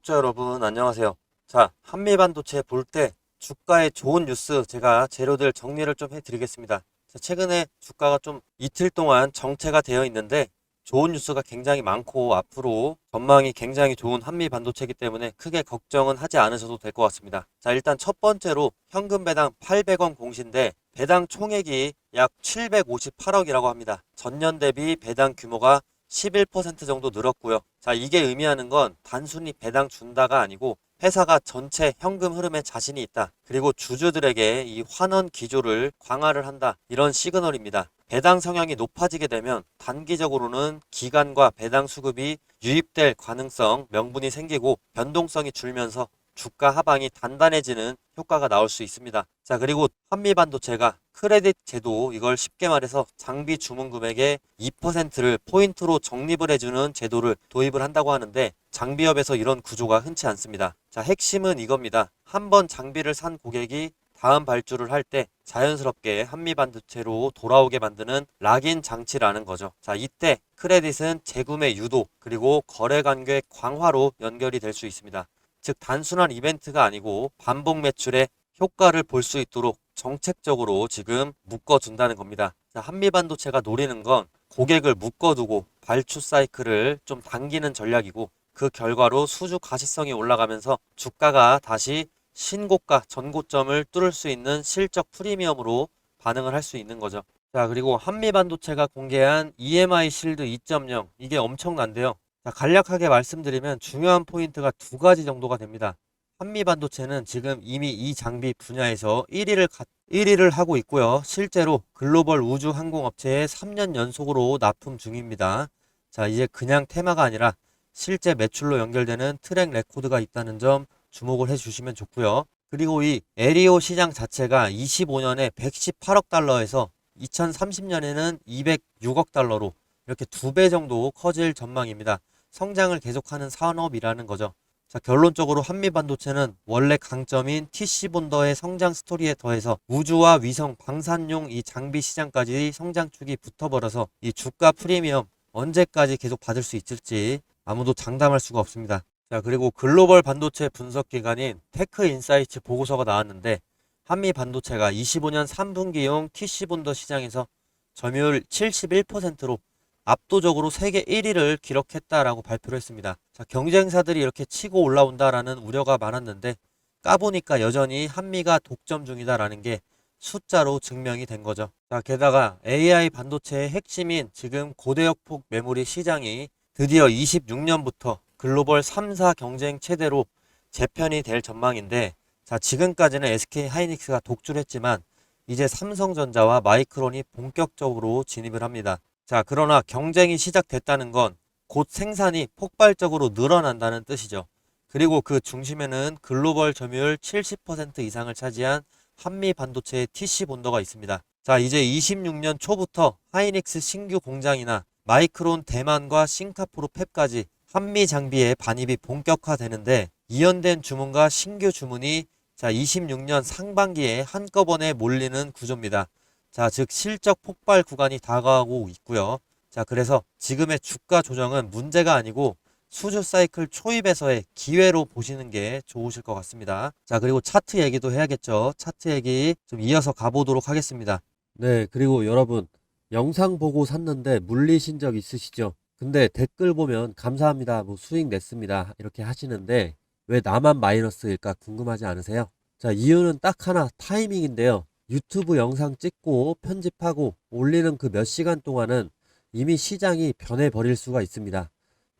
구독자 여러분 안녕하세요. 자, 한미 반도체 볼 때 주가의 좋은 뉴스 제가 재료들 정리를 좀 해드리겠습니다. 자, 최근에 주가가 좀 이틀 동안 정체가 되어 있는데 좋은 뉴스가 굉장히 많고 앞으로 전망이 굉장히 좋은 한미 반도체이기 때문에 크게 걱정은 하지 않으셔도 될 것 같습니다. 자, 일단 첫 번째로 현금 배당 800원 공시인데 배당 총액이 약 758억이라고 합니다. 전년 대비 배당 규모가 11% 정도 늘었고요. 자, 이게 의미하는 건 단순히 배당 준다가 아니고 회사가 전체 현금 흐름에 자신이 있다. 그리고 주주들에게 이 환원 기조를 강화를 한다. 이런 시그널입니다. 배당 성향이 높아지게 되면 단기적으로는 기간과 배당 수급이 유입될 가능성, 명분이 생기고 변동성이 줄면서 주가 하방이 단단해지는 효과가 나올 수 있습니다. 자, 그리고 한미 반도체가 크레딧 제도, 이걸 쉽게 말해서 장비 주문 금액의 2%를 포인트로 적립을 해주는 제도를 도입을 한다고 하는데 장비업에서 이런 구조가 흔치 않습니다. 자, 핵심은 이겁니다. 한번 장비를 산 고객이 다음 발주를 할 때 자연스럽게 한미 반도체로 돌아오게 만드는 락인 장치라는 거죠. 자, 이때 크레딧은 재구매 유도 그리고 거래 관계 강화로 연결이 될 수 있습니다. 즉 단순한 이벤트가 아니고 반복 매출의 효과를 볼 수 있도록 정책적으로 지금 묶어둔다는 겁니다. 자, 한미 반도체가 노리는 건 고객을 묶어두고 발주 사이클을 좀 당기는 전략이고 그 결과로 수주 가시성이 올라가면서 주가가 다시 신고가 전고점을 뚫을 수 있는 실적 프리미엄으로 반응을 할 수 있는 거죠. 자, 그리고 한미 반도체가 공개한 EMI 실드 2.0 이게 엄청난데요. 자, 간략하게 말씀드리면 중요한 포인트가 두 가지 정도가 됩니다. 한미 반도체는 지금 이미 이 장비 분야에서 1위를 1위를 하고 있고요. 실제로 글로벌 우주 항공업체에 3년 연속으로 납품 중입니다. 자, 이제 그냥 테마가 아니라 실제 매출로 연결되는 트랙 레코드가 있다는 점 주목을 해 주시면 좋고요. 그리고 이 에리오 시장 자체가 25년에 118억 달러에서 2030년에는 206억 달러로 이렇게 두 배 정도 커질 전망입니다. 성장을 계속하는 산업이라는 거죠. 자, 결론적으로 한미 반도체는 원래 강점인 TC본더의 성장 스토리에 더해서 우주와 위성, 방산용 이 장비 시장까지 성장축이 붙어버려서 이 주가 프리미엄 언제까지 계속 받을 수 있을지 아무도 장담할 수가 없습니다. 자, 그리고 글로벌 반도체 분석 기관인 테크 인사이츠 보고서가 나왔는데 한미 반도체가 25년 3분기용 TC본더 시장에서 점유율 71%로 압도적으로 세계 1위를 기록했다라고 발표를 했습니다. 자, 경쟁사들이 이렇게 치고 올라온다라는 우려가 많았는데 까보니까 여전히 한미가 독점 중이다라는 게 숫자로 증명이 된 거죠. 자, 게다가 AI 반도체의 핵심인 지금 고대역폭 메모리 시장이 드디어 26년부터 글로벌 3사 경쟁 체대로 재편이 될 전망인데 자, 지금까지는 SK 하이닉스가 독주를 했지만 이제 삼성전자와 마이크론이 본격적으로 진입을 합니다. 자, 그러나 경쟁이 시작됐다는 건 곧 생산이 폭발적으로 늘어난다는 뜻이죠. 그리고 그 중심에는 글로벌 점유율 70% 이상을 차지한 한미 반도체의 TC 본더가 있습니다. 자, 이제 26년 초부터 하이닉스 신규 공장이나 마이크론 대만과 싱가포르 팹까지 한미 장비의 반입이 본격화되는데 이연된 주문과 신규 주문이 자 26년 상반기에 한꺼번에 몰리는 구조입니다. 자, 즉 실적 폭발 구간이 다가오고 있고요. 자, 그래서 지금의 주가 조정은 문제가 아니고 수주 사이클 초입에서의 기회로 보시는 게 좋으실 것 같습니다. 자, 그리고 차트 얘기도 해야겠죠. 차트 얘기 좀 이어서 가보도록 하겠습니다. 네, 그리고 여러분 영상 보고 샀는데 물리신 적 있으시죠? 근데 댓글 보면 감사합니다. 뭐 수익 냈습니다. 이렇게 하시는데 왜 나만 마이너스일까 궁금하지 않으세요? 자, 이유는 딱 하나 타이밍인데요. 유튜브 영상 찍고 편집하고 올리는 그 몇 시간 동안은 이미 시장이 변해버릴 수가 있습니다.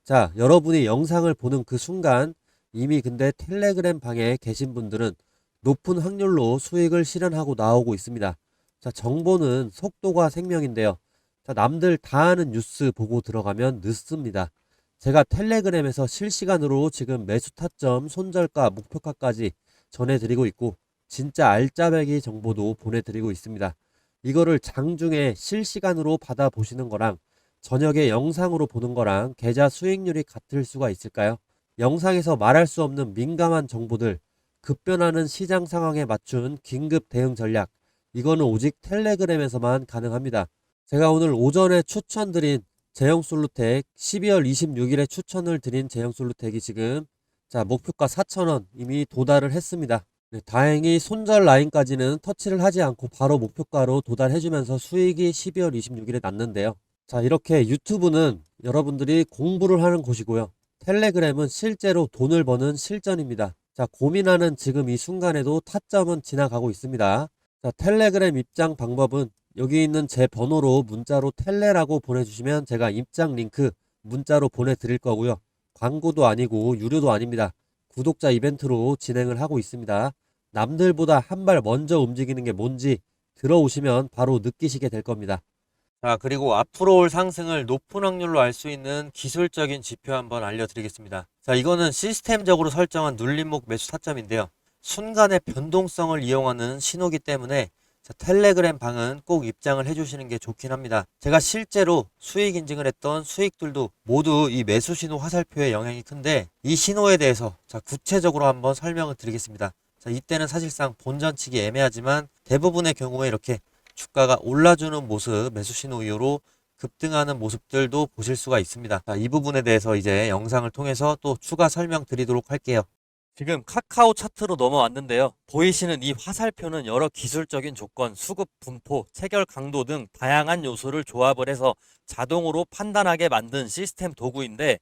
자, 여러분이 영상을 보는 그 순간 이미 근데 텔레그램 방에 계신 분들은 높은 확률로 수익을 실현하고 나오고 있습니다. 자, 정보는 속도가 생명인데요. 자, 남들 다 아는 뉴스 보고 들어가면 늦습니다. 제가 텔레그램에서 실시간으로 지금 매수 타점, 손절가, 목표가까지 전해드리고 있고 진짜 알짜배기 정보도 보내드리고 있습니다. 이거를 장중에 실시간으로 받아보시는 거랑 저녁에 영상으로 보는 거랑 계좌 수익률이 같을 수가 있을까요? 영상에서 말할 수 없는 민감한 정보들, 급변하는 시장 상황에 맞춘 긴급 대응 전략, 이거는 오직 텔레그램에서만 가능합니다. 제가 오늘 오전에 추천드린 제형솔루텍 12월 26일에 추천을 드린 제형솔루텍이 지금 자, 목표가 4,000원 이미 도달을 했습니다. 네, 다행히 손절 라인까지는 터치를 하지 않고 바로 목표가로 도달해주면서 수익이 12월 26일에 났는데요. 자, 이렇게 유튜브는 여러분들이 공부를 하는 곳이고요. 텔레그램은 실제로 돈을 버는 실전입니다. 자, 고민하는 지금 이 순간에도 타점은 지나가고 있습니다. 자, 텔레그램 입장 방법은 여기 있는 제 번호로 문자로 텔레라고 보내주시면 제가 입장 링크 문자로 보내드릴 거고요. 광고도 아니고 유료도 아닙니다. 구독자 이벤트로 진행을 하고 있습니다. 남들보다 한 발 먼저 움직이는 게 뭔지 들어오시면 바로 느끼시게 될 겁니다. 자, 그리고 앞으로 올 상승을 높은 확률로 알 수 있는 기술적인 지표 한번 알려드리겠습니다. 자, 이거는 시스템적으로 설정한 눌림목 매수 타점인데요. 순간의 변동성을 이용하는 신호기 때문에 자, 텔레그램 방은 꼭 입장을 해주시는 게 좋긴 합니다. 제가 실제로 수익 인증을 했던 수익들도 모두 이 매수 신호 화살표의 영향이 큰데 이 신호에 대해서 자, 구체적으로 한번 설명을 드리겠습니다. 자, 이때는 사실상 본전 치기 애매하지만 대부분의 경우에 이렇게 주가가 올라주는 모습 매수 신호 이후로 급등하는 모습들도 보실 수가 있습니다. 자, 이 부분에 대해서 이제 영상을 통해서 또 추가 설명 드리도록 할게요. 지금 카카오 차트로 넘어왔는데요. 보이시는 이 화살표는 여러 기술적인 조건, 수급 분포, 체결 강도 등 다양한 요소를 조합을 해서 자동으로 판단하게 만든 시스템 도구인데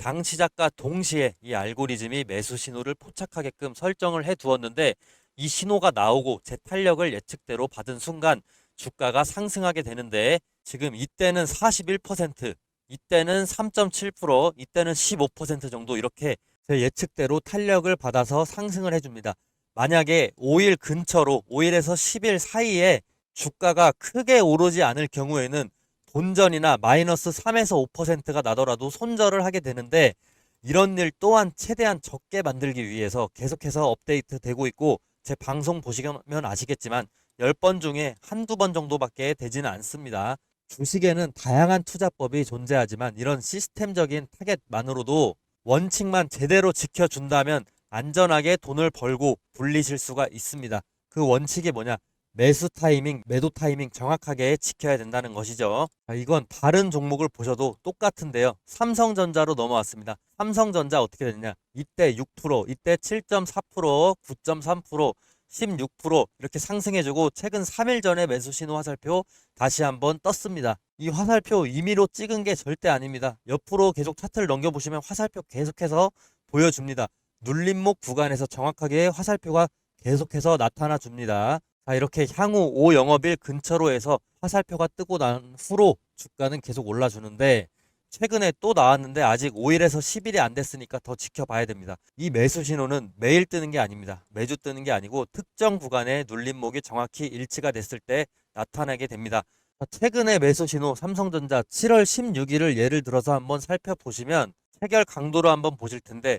장 시작과 동시에 이 알고리즘이 매수 신호를 포착하게끔 설정을 해 두었는데 이 신호가 나오고 제 탄력을 예측대로 받은 순간 주가가 상승하게 되는데 지금 이때는 41%, 이때는 3.7%, 이때는 15% 정도 이렇게 제 예측대로 탄력을 받아서 상승을 해줍니다. 만약에 5일 근처로 5일에서 10일 사이에 주가가 크게 오르지 않을 경우에는 본전이나 마이너스 3에서 5%가 나더라도 손절을 하게 되는데 이런 일 또한 최대한 적게 만들기 위해서 계속해서 업데이트 되고 있고 제 방송 보시면 아시겠지만 10번 중에 한두 번 정도밖에 되지는 않습니다. 주식에는 다양한 투자법이 존재하지만 이런 시스템적인 타겟만으로도 원칙만 제대로 지켜준다면 안전하게 돈을 벌고 불리실 수가 있습니다. 그 원칙이 뭐냐? 매수 타이밍, 매도 타이밍 정확하게 지켜야 된다는 것이죠. 자, 이건 다른 종목을 보셔도 똑같은데요. 삼성전자로 넘어왔습니다. 삼성전자 어떻게 됐냐? 이때 6%, 이때 7.4%, 9.3%, 16% 이렇게 상승해주고 최근 3일 전에 매수 신호 화살표 다시 한번 떴습니다. 이 화살표 임의로 찍은 게 절대 아닙니다. 옆으로 계속 차트를 넘겨보시면 화살표 계속해서 보여줍니다. 눌림목 구간에서 정확하게 화살표가 계속해서 나타나 줍니다. 자, 이렇게 향후 5 영업일 근처로 해서 화살표가 뜨고 난 후로 주가는 계속 올라주는데 최근에 또 나왔는데 아직 5일에서 10일이 안 됐으니까 더 지켜봐야 됩니다. 이 매수 신호는 매일 뜨는 게 아닙니다. 매주 뜨는 게 아니고 특정 구간의 눌림목이 정확히 일치가 됐을 때 나타나게 됩니다. 자, 최근에 매수 신호 삼성전자 7월 16일을 예를 들어서 한번 살펴보시면 체결 강도로 한번 보실 텐데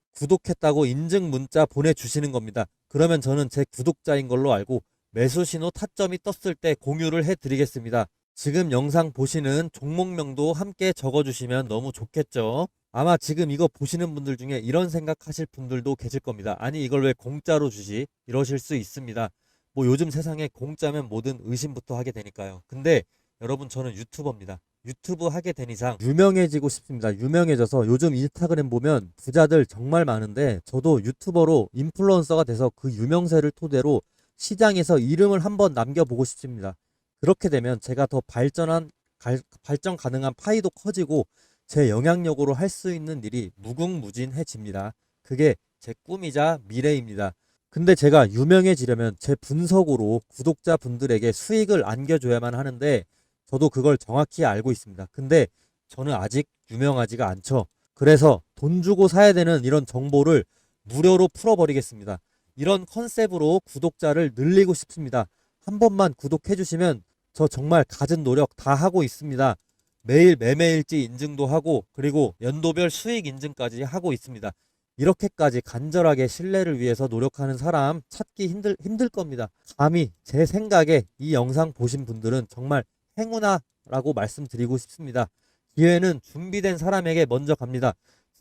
구독했다고 인증 문자 보내주시는 겁니다. 그러면 저는 제 구독자인 걸로 알고 매수 신호 타점이 떴을 때 공유를 해드리겠습니다. 지금 영상 보시는 종목명도 함께 적어주시면 너무 좋겠죠. 아마 지금 이거 보시는 분들 중에 이런 생각하실 분들도 계실 겁니다. 아니 이걸 왜 공짜로 주지? 이러실 수 있습니다. 뭐 요즘 세상에 공짜면 뭐든 의심부터 하게 되니까요. 근데 여러분 저는 유튜버입니다. 유튜브 하게 된 이상 유명해지고 싶습니다. 유명해져서 요즘 인스타그램 보면 부자들 정말 많은데 저도 유튜버로 인플루언서가 돼서 그 유명세를 토대로 시장에서 이름을 한번 남겨보고 싶습니다. 그렇게 되면 제가 더 발전한 갈- 발전 가능한 파이도 커지고 제 영향력으로 할 수 있는 일이 무궁무진해집니다. 그게 제 꿈이자 미래입니다. 근데 제가 유명해지려면 제 분석으로 구독자 분들에게 수익을 안겨줘야만 하는데 저도 그걸 정확히 알고 있습니다. 근데 저는 아직 유명하지가 않죠. 그래서 돈 주고 사야 되는 이런 정보를 무료로 풀어버리겠습니다. 이런 컨셉으로 구독자를 늘리고 싶습니다. 한 번만 구독해 주시면 저 정말 갖은 노력 다 하고 있습니다. 매일 매매일지 인증도 하고 그리고 연도별 수익 인증까지 하고 있습니다. 이렇게까지 간절하게 신뢰를 위해서 노력하는 사람 찾기 힘들, 힘들 겁니다. 감히 제 생각에 이 영상 보신 분들은 정말 행운아라고 말씀드리고 싶습니다. 기회는 준비된 사람에게 먼저 갑니다.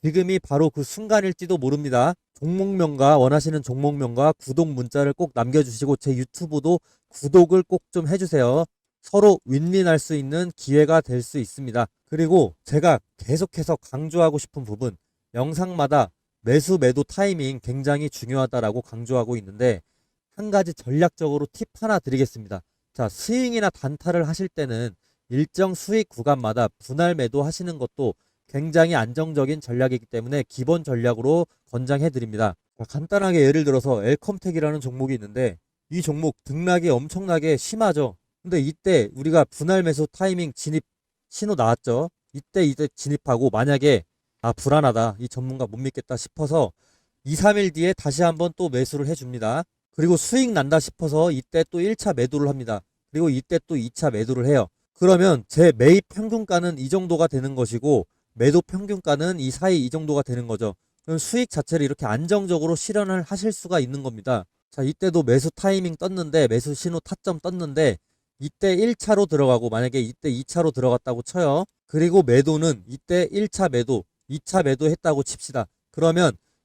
지금이 바로 그 순간일지도 모릅니다. 종목명과 원하시는 종목명과 구독 문자를 꼭 남겨주시고 제 유튜브도 구독을 꼭 좀 해주세요. 서로 윈윈할 수 있는 기회가 될 수 있습니다. 그리고 제가 계속해서 강조하고 싶은 부분, 영상마다 매수 매도 타이밍 굉장히 중요하다라고 강조하고 있는데 한 가지 전략적으로 팁 하나 드리겠습니다. 자, 스윙이나 단타를 하실 때는 일정 수익 구간마다 분할 매도 하시는 것도 굉장히 안정적인 전략이기 때문에 기본 전략으로 권장해 드립니다. 간단하게 예를 들어서 엘컴텍이라는 종목이 있는데 이 종목 등락이 엄청나게 심하죠. 근데 이때 우리가 분할 매수 타이밍 진입 신호 나왔죠. 이때 이때 진입하고 만약에 아 불안하다 이 전문가 못 믿겠다 싶어서 2, 3일 뒤에 다시 한번 또 매수를 해줍니다. 그리고 수익 난다 싶어서 이때 또 1차 매도를 합니다. 그리고 이때 또 2차 매도를 해요. 그러면 제 매입 평균가는 이 정도가 되는 것이고 매도 평균가는 이 사이 이 정도가 되는 거죠. 그럼 수익 자체를 이렇게 안정적으로 실현을 하실 수가 있는 겁니다. 자, 이때도 매수 타이밍 떴는데 매수 신호 타점 떴는데 이때 1차로 들어가고 만약에 이때 2차로 들어갔다고 쳐요. 그리고 매도는 이때 1차 매도, 2차 매도 했다고 칩시다. 그러면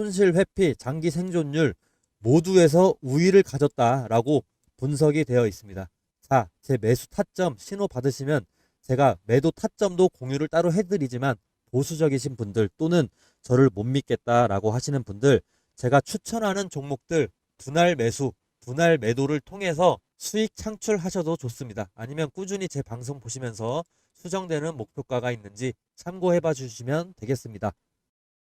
손실 회피, 장기 생존율 모두에서 우위를 가졌다라고 분석이 되어 있습니다. 자, 제 매수 타점 신호 받으시면 제가 매도 타점도 공유를 따로 해드리지만 보수적이신 분들 또는 저를 못 믿겠다라고 하시는 분들 제가 추천하는 종목들 분할 매수, 분할 매도를 통해서 수익 창출하셔도 좋습니다. 아니면 꾸준히 제 방송 보시면서 수정되는 목표가가 있는지 참고해 봐 주시면 되겠습니다.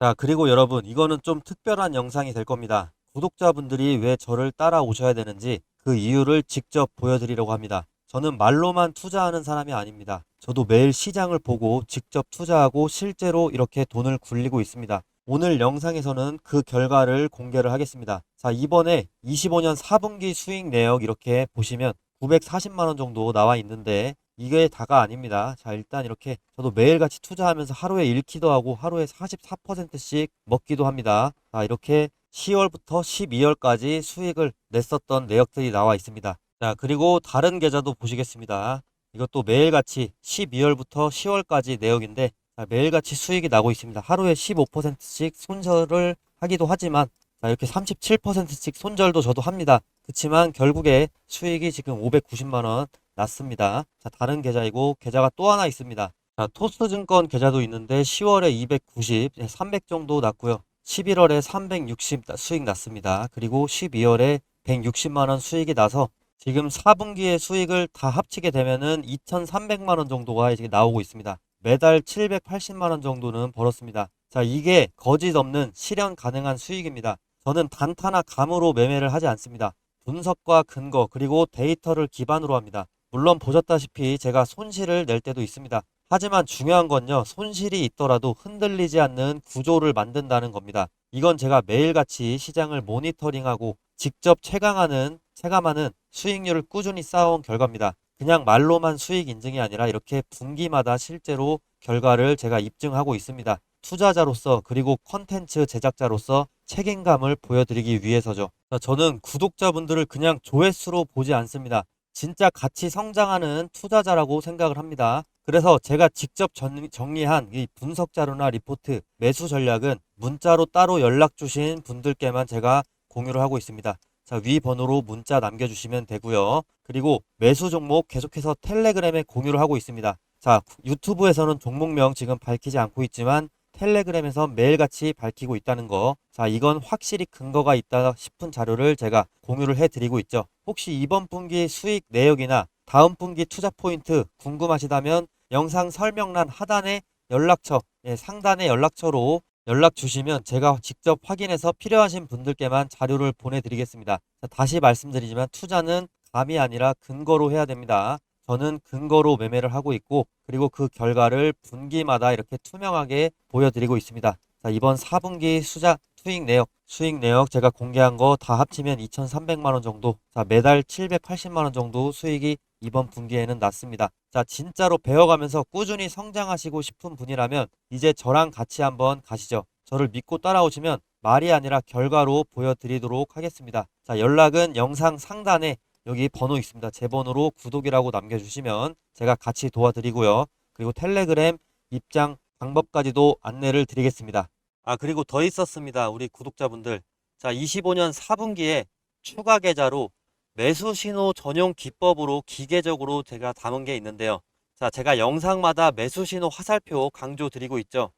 자, 그리고 여러분, 이거는 좀 특별한 영상이 될 겁니다. 구독자분들이 왜 저를 따라오셔야 되는지 그 이유를 직접 보여드리려고 합니다. 저는 말로만 투자하는 사람이 아닙니다. 저도 매일 시장을 보고 직접 투자하고 실제로 이렇게 돈을 굴리고 있습니다. 오늘 영상에서는 그 결과를 공개를 하겠습니다. 자, 이번에 25년 4분기 수익 내역 이렇게 보시면 940만원 정도 나와 있는데 이게 다가 아닙니다. 자, 일단 이렇게 저도 매일같이 투자하면서 하루에 잃기도 하고 하루에 44%씩 먹기도 합니다. 자, 이렇게 10월부터 12월까지 수익을 냈었던 내역들이 나와 있습니다. 자, 그리고 다른 계좌도 보시겠습니다. 이것도 매일같이 12월부터 10월까지 내역인데 자, 매일같이 수익이 나고 있습니다. 하루에 15%씩 손절을 하기도 하지만 자, 이렇게 37%씩 손절도 저도 합니다. 그렇지만 결국에 수익이 지금 590만 원 났습니다. 자, 다른 계좌이고 계좌가 또 하나 있습니다. 자, 토스증권 계좌도 있는데 10월에 290, 300 정도 났고요. 11월에 360 수익 났습니다. 그리고 12월에 160만 원 수익이 나서 지금 4분기의 수익을 다 합치게 되면은 2,300만 원 정도가 이제 나오고 있습니다. 매달 780만 원 정도는 벌었습니다. 자, 이게 거짓 없는 실현 가능한 수익입니다. 저는 단타나 감으로 매매를 하지 않습니다. 분석과 근거 그리고 데이터를 기반으로 합니다. 물론 보셨다시피 제가 손실을 낼 때도 있습니다. 하지만 중요한 건요, 손실이 있더라도 흔들리지 않는 구조를 만든다는 겁니다. 이건 제가 매일같이 시장을 모니터링하고 직접 체감하는, 체감하는 수익률을 꾸준히 쌓아온 결과입니다. 그냥 말로만 수익 인증이 아니라 이렇게 분기마다 실제로 결과를 제가 입증하고 있습니다. 투자자로서 그리고 컨텐츠 제작자로서 책임감을 보여드리기 위해서죠. 자, 저는 구독자분들을 그냥 조회수로 보지 않습니다. 진짜 같이 성장하는 투자자라고 생각을 합니다. 그래서 제가 직접 전- 정리한 이 분석 자료나 리포트, 매수 전략은 문자로 따로 연락 주신 분들께만 제가 공유를 하고 있습니다. 자, 위 번호로 문자 남겨주시면 되고요. 그리고 매수 종목 계속해서 텔레그램에 공유를 하고 있습니다. 자, 유튜브에서는 종목명 지금 밝히지 않고 있지만 텔레그램에서 매일같이 밝히고 있다는 거. 자, 이건 확실히 근거가 있다 싶은 자료를 제가 공유를 해드리고 있죠. 혹시 이번 분기 수익 내역이나 다음 분기 투자 포인트 궁금하시다면 영상 설명란 하단에 연락처, 예, 상단에 연락처로 연락 주시면 제가 직접 확인해서 필요하신 분들께만 자료를 보내드리겠습니다. 자, 다시 말씀드리지만 투자는 감이 아니라 근거로 해야 됩니다. 저는 근거로 매매를 하고 있고 그리고 그 결과를 분기마다 이렇게 투명하게 보여드리고 있습니다. 자, 이번 4분기 수자 수익 내역, 수익 내역 제가 공개한 거 다 합치면 2,300만 원 정도, 자, 매달 780만 원 정도 수익이 이번 분기에는 났습니다. 자, 진짜로 배워가면서 꾸준히 성장하시고 싶은 분이라면 이제 저랑 같이 한번 가시죠. 저를 믿고 따라오시면 말이 아니라 결과로 보여드리도록 하겠습니다. 자, 연락은 영상 상단에 여기 번호 있습니다. 제 번호로 구독이라고 남겨주시면 제가 같이 도와드리고요. 그리고 텔레그램 입장 방법까지도 안내를 드리겠습니다. 아, 그리고 더 있었습니다. 우리 구독자분들. 자, 25년 4분기에 추가 계좌로 매수 신호 전용 기법으로 기계적으로 제가 담은 게 있는데요. 자, 제가 영상마다 매수 신호 화살표 강조 드리고 있죠.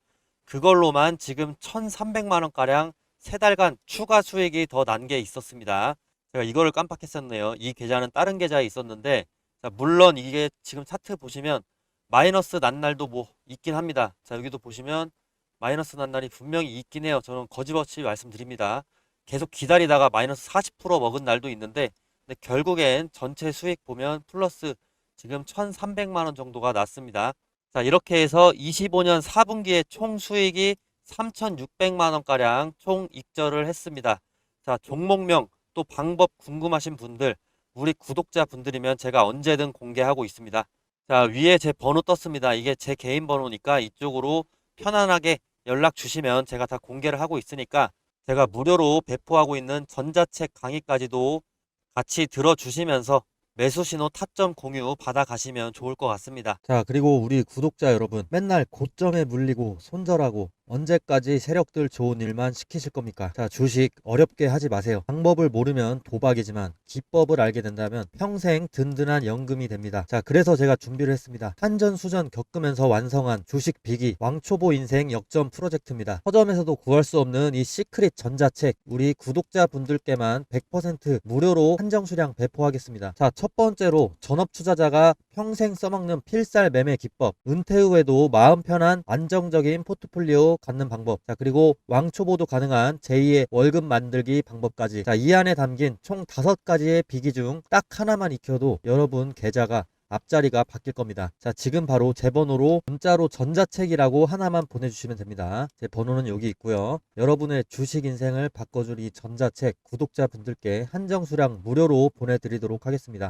그걸로만 지금 1,300만 원가량 세 달간 추가 수익이 더 난 게 있었습니다. 제가 이거를 깜빡했었네요. 이 계좌는 다른 계좌에 있었는데, 자, 물론 이게 지금 차트 보시면 마이너스 난 날도 뭐 있긴 합니다. 자, 여기도 보시면 마이너스 난 날이 분명히 있긴 해요. 저는 거짓없이 말씀드립니다. 계속 기다리다가 마이너스 40% 먹은 날도 있는데, 근데 결국엔 전체 수익 보면 플러스 지금 1,300만 원 정도가 났습니다. 자, 이렇게 해서 25년 4분기에 총 수익이 3,600만 원가량 총 익절을 했습니다. 자, 종목명 또 방법 궁금하신 분들, 우리 구독자 분들이면 제가 언제든 공개하고 있습니다. 자, 위에 제 번호 떴습니다. 이게 제 개인 번호니까 이쪽으로 편안하게 연락 주시면 제가 다 공개를 하고 있으니까 제가 무료로 배포하고 있는 전자책 강의까지도 같이 들어주시면서 매수 신호 타점 공유 받아 가시면 좋을 것 같습니다. 자, 그리고 우리 구독자 여러분, 맨날 고점에 물리고 손절하고 언제까지 세력들 좋은 일만 시키실 겁니까? 자, 주식 어렵게 하지 마세요. 방법을 모르면 도박이지만 기법을 알게 된다면 평생 든든한 연금이 됩니다. 자, 그래서 제가 준비를 했습니다. 한전수전 겪으면서 완성한 주식 비기 왕초보 인생 역전 프로젝트입니다. 서점에서도 구할 수 없는 이 시크릿 전자책 우리 구독자분들께만 100% 무료로 한정 수량 배포하겠습니다. 자, 첫 번째로 전업 투자자가 평생 써먹는 필살 매매 기법, 은퇴 후에도 마음 편한 안정적인 포트폴리오 갖는 방법, 자, 그리고 왕초보도 가능한 제2의 월급 만들기 방법까지. 자, 이 안에 담긴 총 다섯 가지의 비기 중 딱 하나만 익혀도 여러분 계좌가 앞자리가 바뀔 겁니다. 자, 지금 바로 제 번호로 문자로 전자책이라고 하나만 보내주시면 됩니다. 제 번호는 여기 있고요. 여러분의 주식 인생을 바꿔줄 이 전자책 구독자분들께 한정 수량 무료로 보내드리도록 하겠습니다.